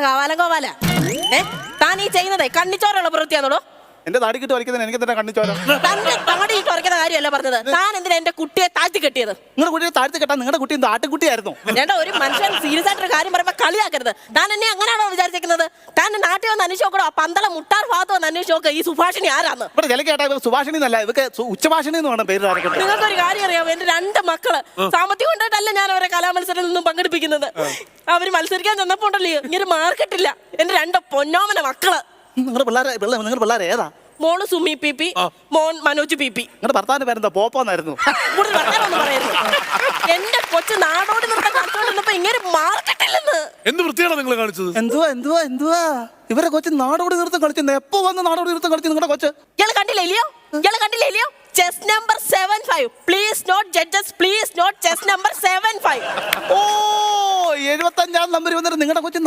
കാവാലം കോവാല. ഏ താൻ ഈ ചെയ്യുന്നതേ കണ്ണിച്ചോറുള്ള പ്രവൃത്തിയാണോ എന്റെ താടിക്കിട്ട് വലിക്കുന്നതിന് എനിക്ക് തന്നെ കണ്ണിച്ചോര. തന്റെ തങ്ങടി ഇട്ട് ഉറക്കുന്ന കാര്യമല്ല പറഞ്ഞത്. താൻ എന്തിനാ എന്റെ കുട്ടിയെ താഴ്ത്തി കെട്ടിയത്? നിങ്ങളുടെ കുട്ടിയെ താഴ്ത്തി കെട്ടാൻ നിങ്ങളുടെ കുട്ടി എന്ത് ആട്ടുകുട്ടിയായിരുന്നു ചേട്ടാ ഒരു മനുഷ്യൻ സീരിയസ് ആയിട്ടൊരു കാര്യം പറയുമ്പോ കളിയാക്കരുത്. താൻ എന്നെ അങ്ങനെയാണോ വിചാരിച്ചിരിക്കുന്നത്? താൻ നാട്ടിൽ വന്ന് അന്വേഷിച്ച് നോക്കണോ? ആ പന്തള മുട്ടാർ ഭാഗത്ത് വന്ന് അന്വേഷിച്ച് നോക്കുക ഈ സുഭാഷിണി ആരാന്ന്? ഇവിടെ ചില കേട്ടാ സുഭാഷിണി എന്നല്ല ഇവക്ക് ഉച്ചഭാഷിണി എന്ന് വേണം പേര് നിങ്ങൾക്ക് ഒരു കാര്യം അറിയാമോ? എന്റെ രണ്ട് മക്കൾ സാമ്പത്തികം ഞാൻ അവരെ കലാമത്സരത്തിൽ നിന്നും പങ്കെടുപ്പിക്കുന്നത്. അവർ മത്സരിക്കാൻ ചെന്നപ്പോ ഉണ്ടല്ലോ ഇങ്ങനെ മാർക്കറ്റില്ല എന്റെ രണ്ട് പൊന്നോമന മക്കൾ. നിങ്ങളുടെ പിള്ളേരെ നിങ്ങളുടെ പിള്ളേരെ ഏതാ? മോൾ സുമി പി പി മോൻ മനോജ് പി പി. നിങ്ങളുടെ ഭർത്താവിന്റെ പേരെന്താ? പോപ്പോന്നായിരുന്നു. എന്റെ കൊച്ചു നാടോടി നൃത്തം കളിച്ചോണ്ടിരുന്നപ്പോ ഇങ്ങനെ മാർക്കറ്റില്ലെന്ന് എന്ത് വൃത്തിയാണ് നിങ്ങൾ കാണിച്ചത്? എന്തുവാ എന്തുവാ എന്തുവാ? ഇവരെ കൊച്ചു നാടോടി നൃത്തം കളിച്ചു എപ്പോ വന്ന് നാടോടി നൃത്തം കളിച്ചു നിങ്ങളുടെ കൊച്ചു? ഇയാൾ കണ്ടില്ല ഇല്ലയോ ഇയാൾ കണ്ടില്ല ഇല്ലയോ chess number seven five please note judges please chess number seven five ഓ എഴുപത്തഞ്ചാം നമ്പർ വന്നിട്ട് നിങ്ങളുടെ കൊച്ചു